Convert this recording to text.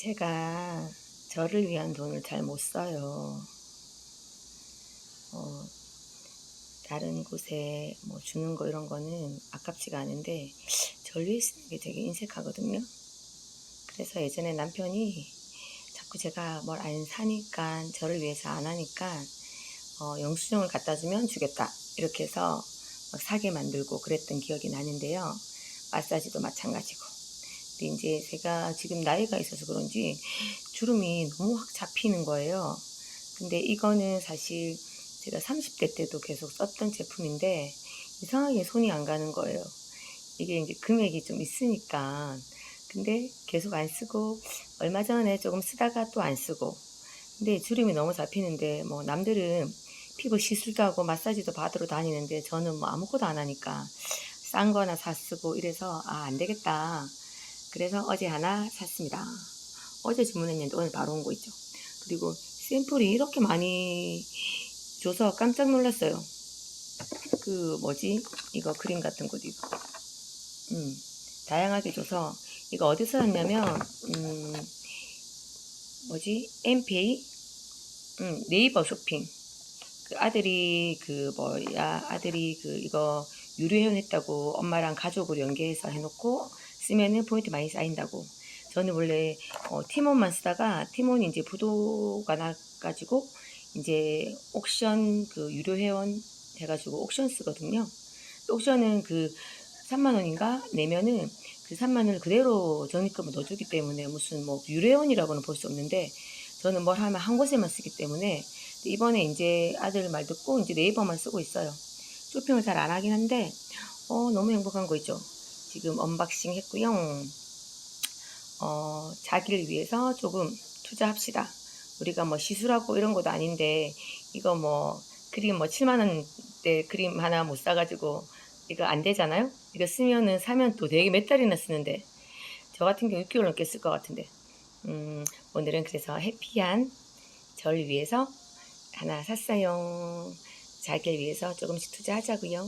제가 저를 위한 돈을 잘 못 써요. 어, 다른 곳에 뭐 주는 거 이런 거는 아깝지가 않은데 저를 위해 쓰는 게 되게 인색하거든요. 그래서 예전에 남편이 자꾸 제가 뭘 안 사니까 저를 위해서 안 하니까 어, 영수증을 갖다 주면 주겠다 이렇게 해서 막 사게 만들고 그랬던 기억이 나는데요. 마사지도 마찬가지고. 근데 이제 제가 지금 나이가 있어서 그런지 주름이 너무 확 잡히는 거예요. 근데 이거는 사실 제가 30대 때도 계속 썼던 제품인데 이상하게 손이 안 가는 거예요. 이게 이제 금액이 좀 있으니까. 근데 계속 안 쓰고 얼마 전에 조금 쓰다가 또 안 쓰고. 근데 주름이 너무 잡히는데 뭐 남들은 피부 시술도 하고 마사지도 받으러 다니는데 저는 뭐 아무것도 안 하니까 싼 거나 사 쓰고 이래서 아 안 되겠다. 그래서 어제 하나 샀습니다. 어제 주문했는데 오늘 바로 온 거 있죠. 그리고 샘플이 이렇게 많이 줘서 깜짝 놀랐어요. 그 뭐지? 이거 그림 같은 것도 이거. 음, 다양하게 줘서 이거 어디서 샀냐면 음, 뭐지? 엠페이? 음, 네이버 쇼핑. 그 아들이 그 뭐야 아들이 그 이거 유료 회원했다고 엄마랑 가족으로 연계해서 해놓고 쓰면은 포인트 많이 쌓인다고. 저는 원래 어, 티몬만 쓰다가 티몬이 이제 부도가 나가지고 이제 옥션 그 유료 회원 해가지고 옥션 쓰거든요. 옥션은 그 3만 원인가 내면은 그 3만 원을 그대로 적립금을 넣어주기 때문에 무슨 뭐 유료 회원이라고는 볼 수 없는데 저는 뭘 하면 한 곳에만 쓰기 때문에 이번에 이제 아들 말 듣고 이제 네이버만 쓰고 있어요. 쇼핑을 잘 안 하긴 한데 어 너무 행복한 거 있죠. 지금 언박싱 했고요. 어 자기를 위해서 조금 투자합시다. 우리가 뭐 시술하고 이런 것도 아닌데 이거 뭐 그림 뭐 7만 원대 그림 하나 못 사가지고 이거 안 되잖아요. 이거 쓰면은 사면 또 되게 몇 달이나 쓰는데 저 같은 경우 6개월 넘게 쓸 것 같은데 음, 오늘은 그래서 해피한 저를 위해서 하나 샀어요. 자기를 위해서 조금씩 투자하자고요.